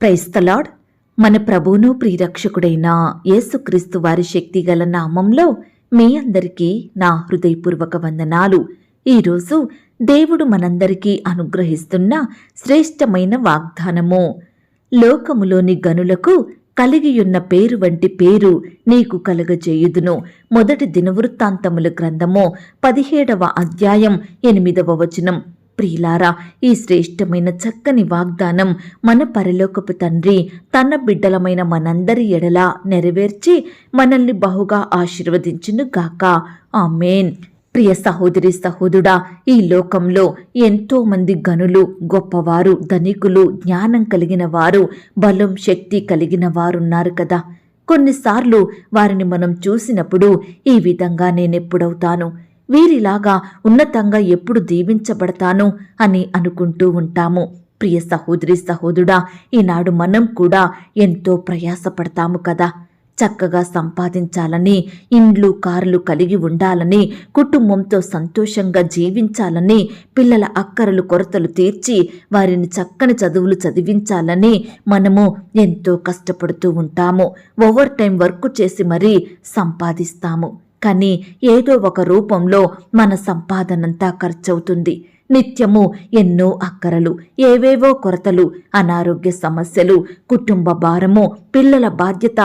క్రైస్తలాడ్ మన ప్రభువును ప్రియరక్షకుడైన యేసుక్రీస్తు వారి శక్తిగల నామంలో మీ అందరికీ నా హృదయపూర్వక వందనాలు. ఈరోజు దేవుడు మనందరికీ అనుగ్రహిస్తున్న శ్రేష్టమైన వాగ్దానము. లోకములోని గనులకు కలిగియున్న పేరు వంటి పేరు నీకు కలగజేయుదును. మొదటి దినవృత్తాంతముల గ్రంథము పదిహేడవ అధ్యాయం ఎనిమిదవ వచనం. ప్రియులారా ఈ శ్రేష్టమైన చక్కని వాగ్దానం మన పరలోకపు తండ్రి తన బిడ్డలమైన మనందరి ఎడలా నెరవేర్చి మనల్ని బహుగా ఆశీర్వదించును గాక ఆమెన్. ప్రియ సహోదరి సహోదుడా ఈ లోకంలో ఎంతో మంది గనులు గొప్పవారు ధనికులు జ్ఞానం కలిగిన వారు బలం శక్తి కలిగిన వారున్నారు కదా. కొన్నిసార్లు వారిని మనం చూసినప్పుడు ఈ విధంగా నేనెప్పుడవుతాను? వీరిలాగా ఉన్నతంగా ఎప్పుడు దీవించబడతాను అని అనుకుంటూ ఉంటాము. ప్రియ సహోదరి సహోదరుడా ఈనాడు మనం కూడా ఎంతో ప్రయాసపడతాము కదా. చక్కగా సంపాదించాలని ఇండ్లు కార్లు కలిగి ఉండాలని కుటుంబంతో సంతోషంగా జీవించాలని పిల్లల అక్కరలు కొరతలు తీర్చి వారిని చక్కని చదువులు చదివించాలని మనము ఎంతో కష్టపడుతూ ఉంటాము. ఓవర్ టైం వర్క్ చేసి మరీ సంపాదిస్తాము. కానీ ఏదో ఒక రూపంలో మన సంపాదనంతా ఖర్చవుతుంది. నిత్యము ఎన్నో అక్కరలు ఏవేవో కొరతలు అనారోగ్య సమస్యలు కుటుంబ భారము పిల్లల బాధ్యత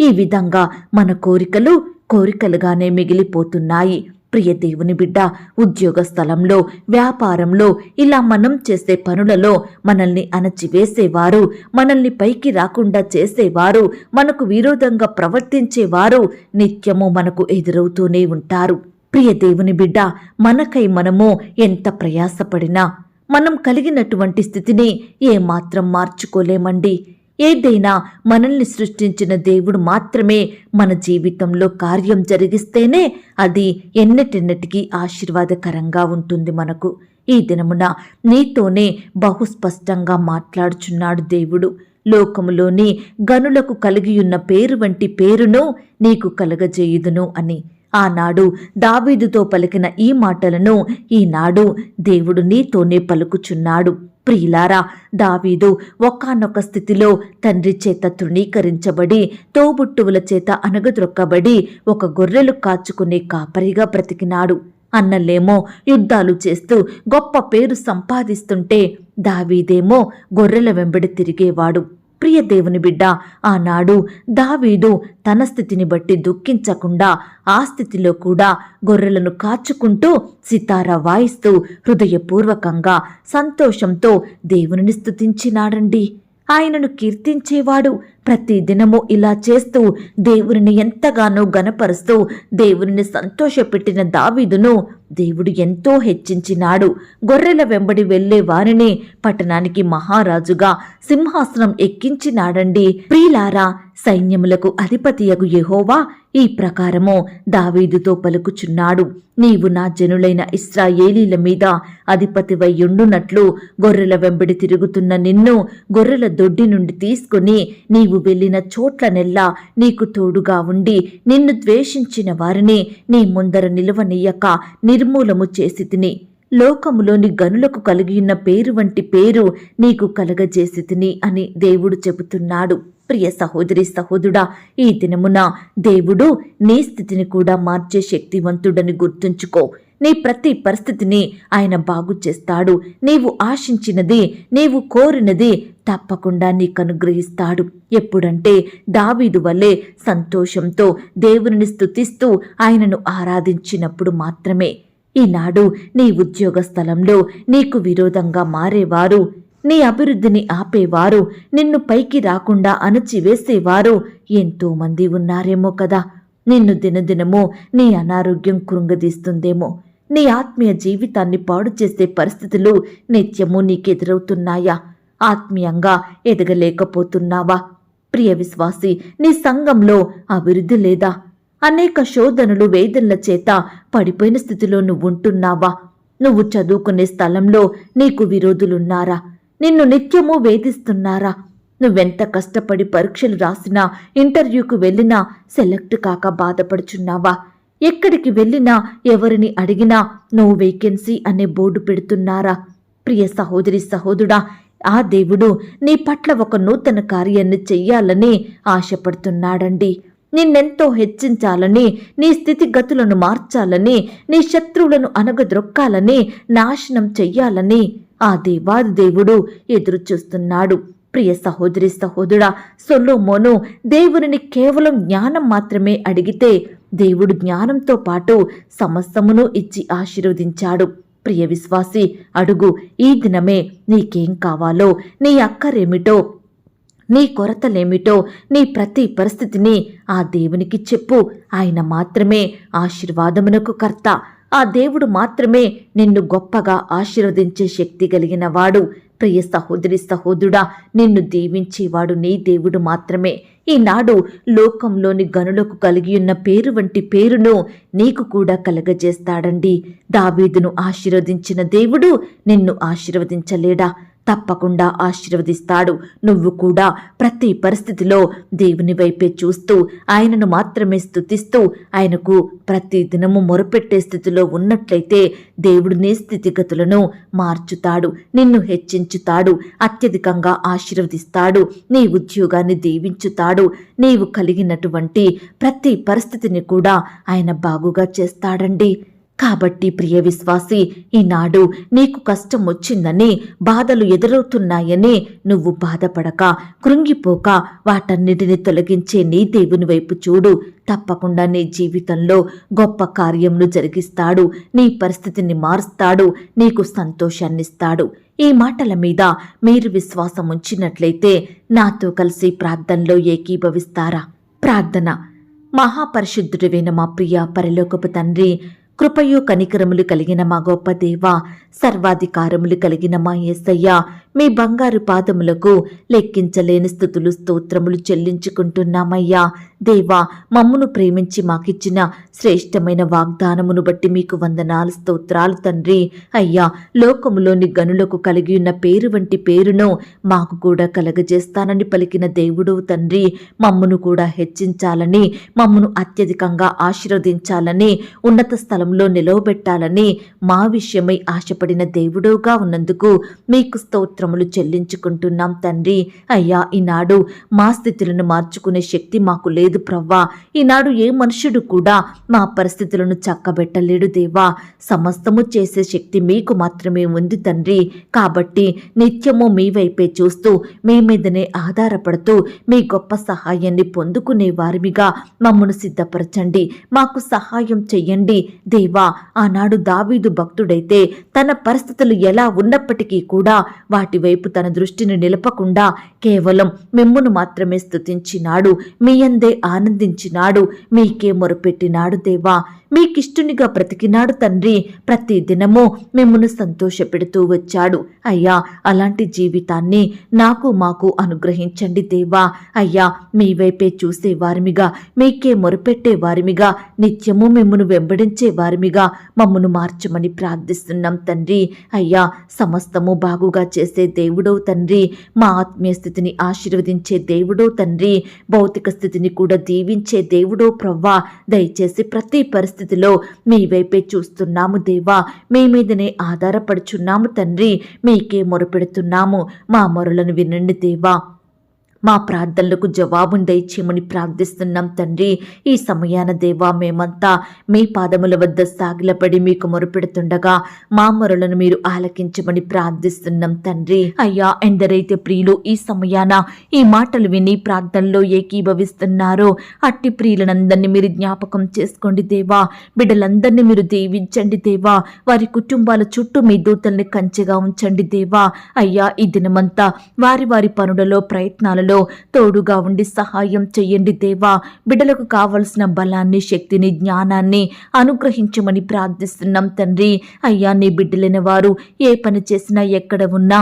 ఈ విధంగా మన కోరికలు కోరికలుగానే మిగిలిపోతున్నాయి. ప్రియ దేవుని బిడ్డ ఉద్యోగ స్థలంలో వ్యాపారంలో ఇలా మనం చేసే పనులలో మనల్ని అణచివేసేవారు మనల్ని పైకి రాకుండా చేసేవారు మనకు విరోధంగా ప్రవర్తించేవారు నిత్యము మనకు ఎదురవుతూనే ఉంటారు. ప్రియ దేవుని బిడ్డ మనకై మనము ఎంత ప్రయాసపడినా మనం కలిగినటువంటి స్థితిని ఏమాత్రం మార్చుకోలేమండి. ఏదైనా మనల్ని సృష్టించిన దేవుడు మాత్రమే మన జీవితంలో కార్యం జరిగిస్తేనే అది ఎన్నటెన్నటికీ ఆశీర్వాదకరంగా ఉంటుంది మనకు. ఈ దినమున నీతోనే బహుస్పష్టంగా మాట్లాడుచున్నాడు దేవుడు. లోకములోని గనులకు కలిగియున్న పేరు వంటి పేరును నీకు కలగజేయుదును అని. ఆనాడు దావీదుతో పలికిన ఈ మాటలను ఈనాడు దేవుడు నీతోనే పలుకుచున్నాడు. ప్రియులారా దావీదు ఒకానొక స్థితిలో తండ్రి చేత తృణీకరించబడి తోబుట్టువుల చేత అనగద్రొక్కబడి ఒక గొర్రెలు కాచుకునే కాపరిగా బ్రతికినాడు. అన్నలేమో యుద్ధాలు చేస్తూ గొప్ప పేరు సంపాదిస్తుంటే దావీదేమో గొర్రెల వెంబడి తిరిగేవాడు. ప్రియ దేవుని బిడ్డ. ఆనాడు దావీదు తన స్థితిని బట్టి దుఃఖించకుండా ఆ స్థితిలో కూడా గొర్రెలను కాచుకుంటూ సితారా వాయిస్తూ హృదయపూర్వకంగా సంతోషంతో దేవునిని స్థుతించినాడండి ఆయనను కీర్తించేవాడు ప్రతి దినము ఇలా చేస్తూ దేవుని ఎంతగానో గనపరుస్తూ దేవుని సంతోషపెట్టిన దావీదును దేవుడు ఎంతో హెచ్చించినాడు. గొర్రెల వెంబడి వెళ్ళే వారిని పట్టణానికి మహారాజుగా సింహాసనం ఎక్కించినాడండి. ప్రియులారా సైన్యములకు అధిపతియగు యహోవా ఈ ప్రకారము దావీదుతో పలుకుచున్నాడు. నీవు నా జనులైన ఇస్రాయేలీల మీద అధిపతివయ్యుండునట్లు గొర్రెల వెంబడి తిరుగుతున్న నిన్ను గొర్రెల దొడ్డి నుండి తీసుకుని నీవు వెళ్ళిన చోట్లనెల్లా నీకు తోడుగా ఉండి నిన్ను ద్వేషించిన వారిని నీ ముందర నిలవనీయక నిర్మూలము చేసి తిని. లోకములోని గనులకు కలిగియున్న పేరు వంటి పేరు నీకు కలగజేసి తిని అని దేవుడు చెబుతున్నాడు. ప్రియ సహోదరి సహోదుడా ఈ దినమున దేవుడు నీ స్థితిని కూడా మార్చే శక్తివంతుడని గుర్తుంచుకో. నీ ప్రతి పరిస్థితిని ఆయన బాగు చేస్తాడు. నీవు ఆశించినది నీవు కోరినది తప్పకుండా నీకు అనుగ్రహిస్తాడు. ఎప్పుడంటే దావీదు వల్లే సంతోషంతో దేవుని స్తుతిస్తూ ఆయనను ఆరాధించినప్పుడు మాత్రమే. ఈనాడు నీ ఉద్యోగ స్థలంలో నీకు విరోధంగా మారేవారు నీ అభివృద్ధిని ఆపేవారు నిన్ను పైకి రాకుండా అణచివేసేవారు ఎంతోమంది ఉన్నారేమో కదా. నిన్ను దినదినము నీ అనారోగ్యం కృంగదీస్తుందేమో. నీ ఆత్మీయ జీవితాన్ని పాడు చేసే పరిస్థితులు నిత్యము నీకెదురవుతున్నాయా? ఆత్మీయంగా ఎదగలేకపోతున్నావా? ప్రియ విశ్వాసి నీ సంఘంలో అభివృద్ధి లేదా? అనేక శోధనలు వేదనల చేత పడిపోయిన స్థితిలో నువ్వుంటున్నావా? నువ్వు చదువుకునే స్థలంలో నీకు విరోధులున్నారా? నిన్ను నిత్యము వేధిస్తున్నారా? నువ్వెంత కష్టపడి పరీక్షలు రాసినా ఇంటర్వ్యూకు వెళ్ళినా సెలెక్ట్ కాక బాధపడుచున్నావా? ఎక్కడికి వెళ్ళినా ఎవరిని అడిగినా నో వేకెన్సీ అనే బోర్డు పెడుతున్నారా? ప్రియ సహోదరి సహోదరుడా ఆ దేవుడు నీ పట్ల ఒక నూతన కార్యాన్ని చెయ్యాలని ఆశపడుతున్నాడండి. నిన్నెంతో హెచ్చించాలని నీ స్థితిగతులను మార్చాలని నీ శత్రువులను అనగద్రొక్కాలని నాశనం చెయ్యాలని ఆ దేవాది దేవుడు ఎదురుచూస్తున్నాడు. ప్రియ సహోదరి సహోదరుడా సొల్లోమోను దేవునిని కేవలం జ్ఞానం మాత్రమే అడిగితే దేవుడు జ్ఞానంతో పాటు సమస్తమును ఇచ్చి ఆశీర్వదించాడు. ప్రియ విశ్వాసి అడుగు ఈ దినమే నీకేం కావాలో నీ అక్కరేమిటో నీ కొరతలేమిటో నీ ప్రతి పరిస్థితిని ఆ దేవునికి చెప్పు. ఆయన మాత్రమే ఆశీర్వాదమునకు కర్త. ఆ దేవుడు మాత్రమే నిన్ను గొప్పగా ఆశీర్వదించే శక్తి కలిగిన వాడు. ప్రియ సహోదరి సహోదరుడా నిన్ను దీవించేవాడు నీ దేవుడు మాత్రమే. ఈనాడు లోకంలోని గనులకు కలిగి ఉన్న పేరు వంటి పేరును నీకు కూడా కలగజేస్తాడండి. దావీదును ఆశీర్వదించిన దేవుడు నిన్ను ఆశీర్వదించలేడా? తప్పకుండా ఆశీర్వదిస్తాడు. నువ్వు కూడా ప్రతి పరిస్థితిలో దేవుని వైపే చూస్తూ ఆయనను మాత్రమే స్తుతిస్తూ ఆయనకు ప్రతి దినము మొరపెట్టే స్థితిలో ఉన్నట్లయితే దేవుడు నీ స్థితిగతులను మార్చుతాడు నిన్ను హెచ్చించుతాడు అత్యధికంగా ఆశీర్వదిస్తాడు నీ ఉద్యోగాన్ని దీవించుతాడు నీవు కలిగినటువంటి ప్రతి పరిస్థితిని కూడా ఆయన బాగుగా చేస్తాడండి. కాబట్టి ప్రియ విశ్వాసి ఈనాడు నీకు కష్టం వచ్చిందని బాధలు ఎదురవుతున్నాయని నువ్వు బాధపడక కృంగిపోక వాటన్నిటిని తొలగించే నీ దేవుని వైపు చూడు. తప్పకుండా నీ జీవితంలో గొప్ప కార్యంను జరిగిస్తాడు నీ పరిస్థితిని మారుస్తాడు నీకు సంతోషాన్నిస్తాడు. ఈ మాటల మీద మీరు విశ్వాసం ఉంచినట్లయితే నాతో కలిసి ప్రార్థనలో ఏకీభవిస్తారా? ప్రార్థన. మహాపరిశుద్ధుడివైన మా ప్రియ పరిలోకపు తండ్రి కృపయు కనికరములు కలిగిన మా గొప్ప దేవ సర్వాధికారములు కలిగిన మా యేసయ్య మీ బంగారు పాదములకు లెక్కించలేని స్థుతులు స్తోత్రములు చెల్లించుకుంటున్నామయ్యా. దేవా మమ్మును ప్రేమించి మాకిచ్చిన శ్రేష్టమైన వాగ్దానమును బట్టి మీకు వందనాలు స్తోత్రాలు తండ్రి. అయ్యా లోకములోని గనులకు కలిగి ఉన్న పేరు వంటి పేరును మాకు కూడా కలగజేస్తానని పలికిన దేవుడు తండ్రి. మమ్మును కూడా హెచ్చించాలని మమ్మును అత్యధికంగా ఆశీర్వదించాలని ఉన్నత స్థలంలో నిలవబెట్టాలని మా విషయమై ఆశపడిన దేవుడుగా ఉన్నందుకు మీకు స్తోత్రములు చెల్లించుకుంటున్నాం తండ్రి. అయ్యా ఈనాడు మా స్థితులను మార్చుకునే శక్తి మాకు లేదు ప్రవ్వా. ఈనాడు ఏ మనుషుడు కూడా మా పరిస్థితులను చక్కబెట్టలేడు దేవా. సమస్తము చేసే శక్తి మీకు మాత్రమే ఉంది తండ్రి. కాబట్టి నిత్యము మీ వైపే చూస్తూ మీ మీదనే ఆధారపడుతూ మీ గొప్ప సహాయాన్ని పొందుకునే వారిమిగా మమ్మను సిద్ధపరచండి. మాకు సహాయం చెయ్యండి దేవా. ఆనాడు దావీదు భక్తుడైతే తన పరిస్థితులు ఎలా ఉన్నప్పటికీ కూడా వాటి వైపు తన దృష్టిని నిలపకుండా కేవలం మిమ్మును మాత్రమే స్థుతించినాడు మీ అందే ఆనందించినాడు మీకే మొరపెట్టినాడు దేవా. మీకిష్టునిగా బ్రతికినాడు తండ్రి. ప్రతి దినము మిమ్మును సంతోషపెడుతూ వచ్చాడు. అయ్యా అలాంటి జీవితాన్ని నాకు మాకు అనుగ్రహించండి దేవా. అయ్యా మీ వైపే చూసే వారిమిగా మీకే మొరపెట్టే వారిమిగా నిత్యము మిమ్మును వెంబడించే వారిమిగా మమ్మను మార్చమని ప్రార్థిస్తున్నాం తండ్రి. అయ్యా సమస్తము బాగుగా చేసే దేవుడవు తండ్రి. మా ఆత్మీయ స్థితి స్థితిని ఆశీర్వదించే దేవుడో తండ్రి భౌతిక స్థితిని కూడా దీవించే దేవుడో ప్రవ్వా దయచేసి ప్రతి పరిస్థితిలో మీ వైపే చూస్తున్నాము దేవా. మీ మీదనే ఆధారపడుచున్నాము తండ్రి మీకే మొరపెడుతున్నాము. మా మొరలను వినండి దేవా. మా ప్రార్థనలకు జవాబును దయచేయమని ప్రార్థిస్తున్నాం తండ్రి. ఈ సమయాన దేవా మేమంతా మీ పాదముల వద్ద సాగిలపడి మీకు మొరుపెడుతుండగా మా మొరలను మీరు ఆలకించమని ప్రార్థిస్తున్నాం తండ్రి. అయ్యా ఎందరైతే ప్రియులు ఈ సమయాన ఈ మాటలు విని ప్రార్థనలో ఏకీభవిస్తున్నారో అట్టి ప్రియులనందరినీ మీరు జ్ఞాపకం చేసుకోండి దేవా. బిడ్డలందరినీ మీరు దీవించండి దేవా. వారి కుటుంబాల చుట్టూ మీ దూతల్ని కంచెగా ఉంచండి దేవా. అయ్యా ఈ దినమంతా వారి వారి పనులలో ప్రయత్నాలలో తోడుగా ఉండి సహాయం చెయ్యండి దేవా. బిడ్డలకు కావలసిన బలాన్ని శక్తిని జ్ఞానాన్ని అనుగ్రహించమని ప్రార్థిస్తున్నాం తండ్రి. అయ్యా నీ బిడ్డలైన వారు ఏ పని చేసినా ఎక్కడ ఉన్నా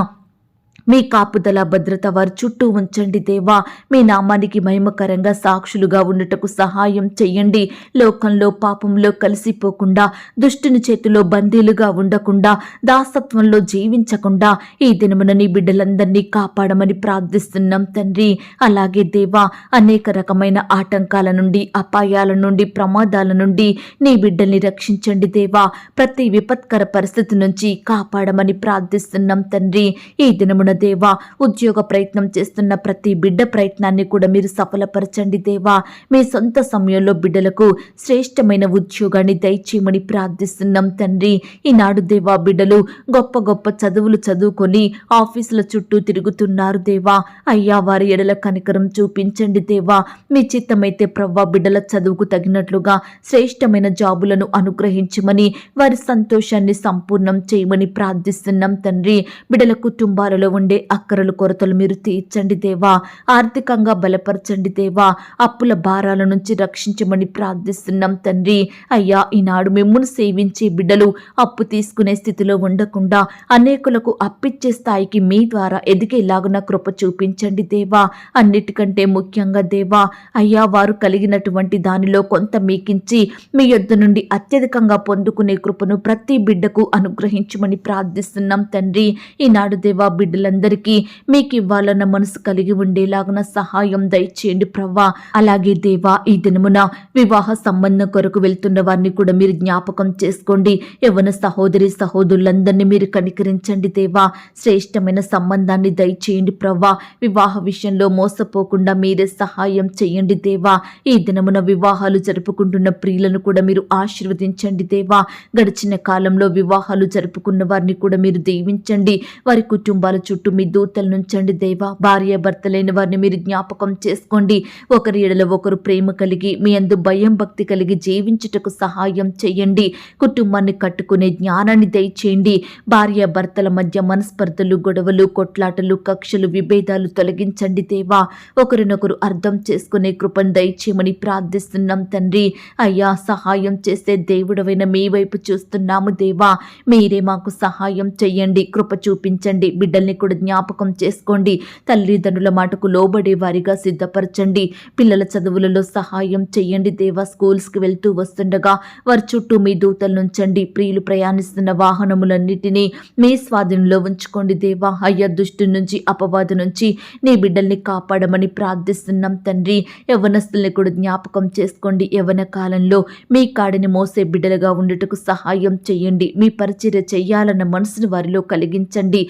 మీ కాపుదల భద్రత వారి చుట్టూ ఉంచండి దేవా. మీ నామానికి మహిమకరంగా సాక్షులుగా ఉండటకు సహాయం చెయ్యండి. లోకంలో పాపంలో కలిసిపోకుండా దుష్టుని చేతిలో బందీలుగా ఉండకుండా దాసత్వంలో జీవించకుండా ఈ దినమున నీ బిడ్డలందరినీ కాపాడమని ప్రార్థిస్తున్నాం తండ్రి. అలాగే దేవా అనేక రకమైన ఆటంకాల నుండి అపాయాల నుండి ప్రమాదాల నుండి నీ బిడ్డల్ని రక్షించండి దేవా. ప్రతి విపత్కర పరిస్థితి నుంచి కాపాడమని ప్రార్థిస్తున్నాం తండ్రి. ఈ దినమున దేవా ఉద్యోగ ప్రయత్నం చేస్తున్న ప్రతి బిడ్డ ప్రయత్నాన్ని కూడా మీరు సఫలపరచండి దేవా. మీ సొంత సమయంలో బిడ్డలకు శ్రేష్టమైన ఉద్యోగాన్ని దయచేయమని ప్రార్థిస్తున్నాం తండ్రి. ఈనాడు దేవా బిడ్డలు గొప్ప గొప్ప చదువులు చదువుకొని ఆఫీసుల చుట్టూ తిరుగుతున్నారు దేవా. అయ్యా వారి ఎడల కనికరం చూపించండి దేవా. మీ చిత్తమైతే ప్రవ్వా బిడ్డల చదువుకు తగినట్లుగా శ్రేష్టమైన జాబులను అనుగ్రహించమని వారి సంతోషాన్ని సంపూర్ణం చేయమని ప్రార్థిస్తున్నాం తండ్రి. బిడ్డల కుటుంబాలలో ఉండే అక్కరలు కొరతలు మీరు తీర్చండి దేవా. ఆర్థికంగా బలపరచండి దేవా. అప్పుల భారాల నుంచి రక్షించమని ప్రార్థిస్తున్నాం తండ్రి. అయ్యా ఈనాడు మిమ్మల్ని సేవించే బిడ్డలు అప్పు తీసుకునే స్థితిలో ఉండకుండా అనేకులకు అప్పిచ్చే స్థాయికి మీ ద్వారా ఎదిగేలాగున కృప చూపించండి దేవా. అన్నిటికంటే ముఖ్యంగా దేవా అయ్యా వారు కలిగినటువంటి దానిలో కొంత మీకించి మీ యొద్ద నుండి అత్యధికంగా పొందుకునే కృపను ప్రతి బిడ్డకు అనుగ్రహించమని ప్రార్థిస్తున్నాం తండ్రి. ఈనాడు దేవా వారందరికీ మీకు ఇవ్వాలన్న మనసు కలిగి ఉండేలాగున సహాయం దయచేయండి ప్రవ్వా. అలాగే దేవా ఈ దినమున వివాహ సంబంధం కొరకు వెళ్తున్న వారిని కూడా మీరు జ్ఞాపకం చేసుకోండి. యవన సహోదరి సహోదరులందరినీ మీరు కనికరించండి దేవా. శ్రేష్టమైన సంబంధాన్ని దయచేయండి ప్రవ్వా. వివాహ విషయంలో మోసపోకుండా మీరే సహాయం చేయండి దేవా. ఈ దినమున వివాహాలు జరుపుకుంటున్న ప్రియులను కూడా మీరు ఆశీర్వదించండి దేవా. గడిచిన కాలంలో వివాహాలు జరుపుకున్న వారిని కూడా మీరు దీవించండి. వారి కుటుంబాల చుట్టూ మీ దూతలు నుంచండి దేవా. భార్య భర్త లేని వారిని మీరు జ్ఞాపకం చేసుకోండి. ఒకరి ఎడల ఒకరు ప్రేమ కలిగి మీ అందు భయం భక్తి కలిగి జీవించుటకు సహాయం చేయండి. కుటుంబాన్ని కట్టుకునే జ్ఞానాన్ని దయచేయండి. భార్య భర్తల మధ్య మనస్పర్ధలు గొడవలు కొట్లాటలు కక్షలు విభేదాలు తొలగించండి దేవా. ఒకరినొకరు అర్థం చేసుకునే కృపను దయచేయమని ప్రార్థిస్తున్నాం తండ్రి. అయ్యా సహాయం చేసే దేవుడవైన మీ వైపు చూస్తున్నాము దేవా. మీరే మాకు సహాయం చెయ్యండి కృప చూపించండి. బిడ్డల్ని కూడా జ్ఞాపకం చేసుకోండి. తల్లిదండ్రుల మాటకు లోబడే వారిగా సిద్ధపరచండి. పిల్లల చదువులలో సహాయం చేయండి. దేవా స్కూల్స్కి వెళ్తూ వస్తుండగా వారి చుట్టూ మీ దూతలు నుంచండి ప్రియులు ప్రయాణిస్తున్న వాహనములన్నిటినీ మీ స్వాధీనంలో ఉంచుకోండి. దేవా అయ్యా దుష్టు నుంచి అపవాదు నుంచి నీ బిడ్డల్ని కాపాడమని ప్రార్థిస్తున్నాం తండ్రి. యవనస్తుల్ని కూడా జ్ఞాపకం చేసుకోండి. యవన కాలంలో మీ కాడిని మోసే బిడ్డలుగా ఉండటకు సహాయం చేయండి. మీ పరిచర్య చేయాలన్న మనసును వారిలో కలిగించండి.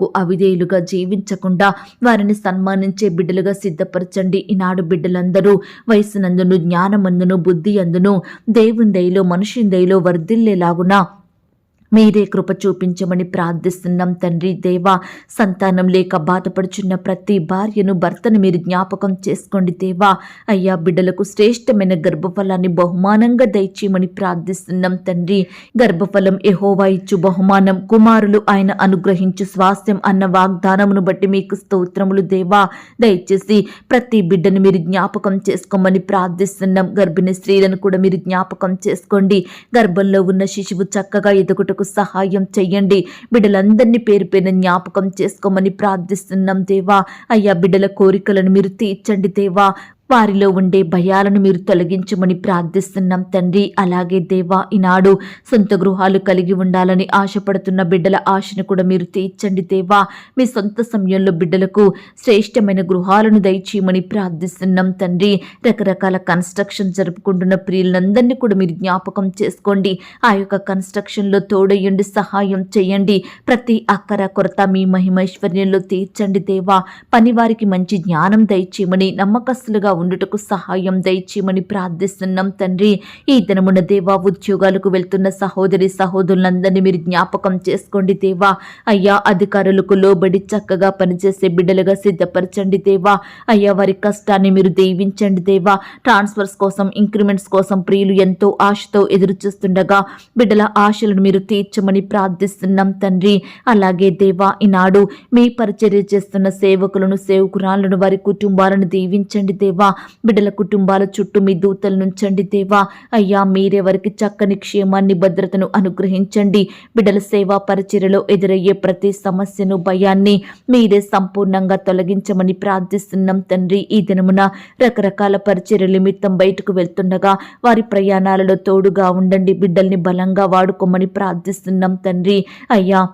కొరకు అవిధేయులుగా జీవించకుండా వారిని సన్మానించే బిడ్డలుగా సిద్ధపరచండి. ఈనాడు బిడ్డలందరూ వయసునందును జ్ఞానమందును బుద్ధి అందును దేవుని దయలో మనుషుని దయలో వర్ధిల్లేలాగున మీరే కృప చూపించమని ప్రార్థిస్తున్నాం తండ్రి దేవా. సంతానం లేక బాధపడుచున్న ప్రతి భార్యను భర్తను మీరు జ్ఞాపకం చేసుకోండి దేవా. అయ్యా బిడ్డలకు శ్రేష్టమైన గర్భఫలాన్ని బహుమానంగా దయచేయమని ప్రార్థిస్తున్నాం తండ్రి. గర్భఫలం ఎహోవా ఇచ్చు బహుమానం. కుమారులు ఆయన అనుగ్రహించు స్వాస్థ్యం అన్న వాగ్దానమును బట్టి మీకు స్తోత్రములు దేవా. దయచేసి ప్రతి బిడ్డను మీరు జ్ఞాపకం చేసుకోమని ప్రార్థిస్తున్నాం. గర్భిణీ స్త్రీలను కూడా మీరు జ్ఞాపకం చేసుకోండి. గర్భంలో ఉన్న శిశువు చక్కగా ఎదుగుటకు సహాయం చెయ్యండి బిడ్డలందరినీ పేరు పేరున జ్ఞాపకం చేసుకోమని ప్రార్థిస్తున్నాం దేవా. అయ్యా బిడ్డల కోరికలను మీరు తీర్చండి దేవా. వారిలో ఉండే భయాలను మీరు తొలగించమని ప్రార్థిస్తున్నాం తండ్రి. అలాగే దేవా ఈనాడు సొంత గృహాలు కలిగి ఉండాలని ఆశపడుతున్న బిడ్డల ఆశను కూడా మీరు తీర్చండి దేవా. మీ సొంత సమయంలో బిడ్డలకు శ్రేష్టమైన గృహాలను దయచేయమని ప్రార్థిస్తున్నాం తండ్రి. రకరకాల కన్స్ట్రక్షన్ జరుపుకుంటున్న ప్రియులందరినీ కూడా మీరు జ్ఞాపకం చేసుకోండి. ఆ యొక్క కన్స్ట్రక్షన్లో తోడయ్యండి సహాయం చేయండి. ప్రతి అక్కర కొరత మీ మహిమైశ్వర్యంలో తీర్చండి దేవా. పనివారికి మంచి జ్ఞానం దయచేయమని నమ్మకస్తులుగా ఉండుటకు సహాయం దయచేయమని ప్రార్థిస్తున్నాం తండ్రి. ఈ దినమున దేవా ఉద్యోగాలకు వెళ్తున్న సహోదరి సహోదరులందరినీ మీరు జ్ఞాపకం చేసుకోండి దేవా. అయ్యా అధికారులకు లోబడి చక్కగా పనిచేసే బిడ్డలుగా సిద్ధపరచండి దేవా. అయ్యా వారి కష్టాన్ని మీరు దీవించండి దేవా. ట్రాన్స్ఫర్స్ కోసం ఇంక్రిమెంట్స్ కోసం ప్రియులు ఎంతో ఆశతో ఎదురు చూస్తుండగా బిడ్డల ఆశలను మీరు తీర్చమని ప్రార్థిస్తున్నాం తండ్రి. అలాగే దేవా ఈనాడు మీ పరిచర్య చేస్తున్న సేవకులను సేవకురాలను వారి కుటుంబాలను దీవించండి దేవా. బిడ్డల కుటుంబాల చుట్టూ మీ దూతలు నుంచండి దేవా. అయ్యా మీరెవరికి చక్కని క్షేమాన్ని భద్రతను అనుగ్రహించండి. బిడ్డల సేవా పరిచర్యలో ఎదురయ్యే ప్రతి సమస్యను భయాన్ని మీరే సంపూర్ణంగా తొలగించమని ప్రార్థిస్తున్నాం తండ్రి. ఈ దినమున రకరకాల పరిచర్య నిమిత్తం బయటకు వెళ్తుండగా వారి ప్రయాణాలలో తోడుగా ఉండండి. బిడ్డల్ని బలంగా వాడుకోమని ప్రార్థిస్తున్నాం తండ్రి. అయ్యా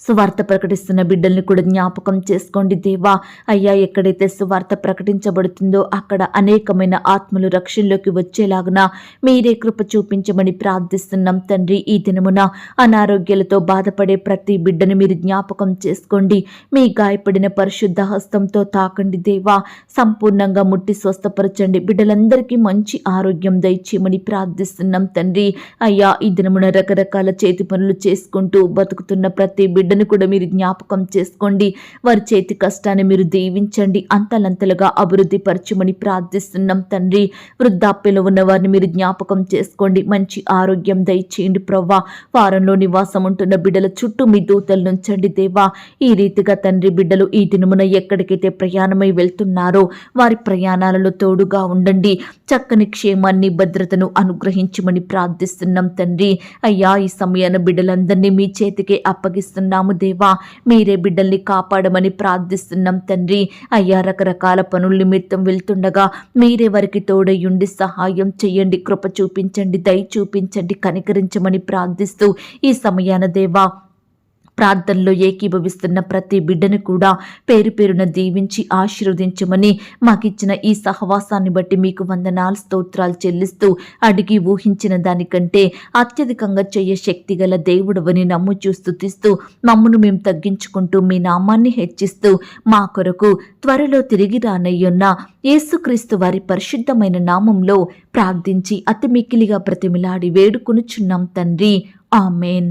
సువార్త ప్రకటిస్తున్న బిడ్డల్ని కూడా జ్ఞాపకం చేసుకోండి దేవా. అయ్యా ఎక్కడైతే సువార్త ప్రకటించబడుతుందో అక్కడ అనేకమైన ఆత్మలు రక్షణలోకి వచ్చేలాగున మీరే కృప చూపించమని ప్రార్థిస్తున్నాం తండ్రి ఈ దినమున. అనారోగ్యాలతో బాధపడే ప్రతి బిడ్డను మీరు జ్ఞాపకం చేసుకోండి. మీ గాయపడిన పరిశుద్ధ హస్తంతో తాకండి దేవా. సంపూర్ణంగా ముట్టి స్వస్థపరచండి. బిడ్డలందరికీ మంచి ఆరోగ్యం దయచేయమని ప్రార్థిస్తున్నాం తండ్రి. అయ్యా ఈ దినమున రకరకాల చేతి పనులు చేసుకుంటూ బతుకుతున్న ప్రతి బిడ్డ బిడ్డను కూడా మీరు జ్ఞాపకం చేసుకోండి. వారి చేతి కష్టాన్ని మీరు దీవించండి. అంతలంతలుగా అభివృద్ధి పరచమని ప్రార్థిస్తున్నాం తండ్రి. వృద్ధాప్యలో ఉన్న వారిని మీరు జ్ఞాపకం చేసుకోండి. మంచి ఆరోగ్యం దయచేయండి ప్రవ్వా. వారంలో నివాసం ఉంటున్న బిడ్డల చుట్టూ మీ దూతలు నుంచండి దేవా. ఈ రీతిగా తండ్రి బిడ్డలు ఈ దినమున ఎక్కడికైతే ప్రయాణమై వెళ్తున్నారో వారి ప్రయాణాలలో తోడుగా ఉండండి. చక్కని క్షేమాన్ని భద్రతను అనుగ్రహించమని ప్రార్థిస్తున్నాం తండ్రి. అయ్యా ఈ సమయాన బిడ్డలందరినీ మీ చేతికే అప్పగిస్తున్నాము దేవా. మీరే బిడ్డల్ని కాపాడమని ప్రార్థిస్తున్నాం తండ్రి. అయ్యా రకరకాల పనుల నిమిత్తం వెళ్తుండగా మీరే వారికి తోడయ్యుండి సహాయం చేయండి. కృప చూపించండి దయ చూపించండి కనికరించమని ప్రార్థిస్తూ ఈ సమయాన దేవా ప్రార్థనలో ఏకీభవిస్తున్న ప్రతి బిడ్డను కూడా పేరు పేరున దీవించి ఆశీర్వదించమని మాకిచ్చిన ఈ సహవాసాన్ని బట్టి మీకు వందనాలు స్తోత్రాలు చెల్లిస్తూ అడిగి ఊహించిన దానికంటే అత్యధికంగా చెయ్య శక్తి గల దేవుడవని నమ్ము చూస్తుతిస్తూ మమ్మను మేము తగ్గించుకుంటూ మీ నామాన్ని హెచ్చిస్తూ మా కొరకు త్వరలో తిరిగి రానయ్యున్న యేసుక్రీస్తు వారి పరిశుద్ధమైన నామంలో ప్రార్థించి అతి మిక్కిలిగా ప్రతిమిలాడి వేడుకొనుచున్నాం తండ్రి. ఆమెన్.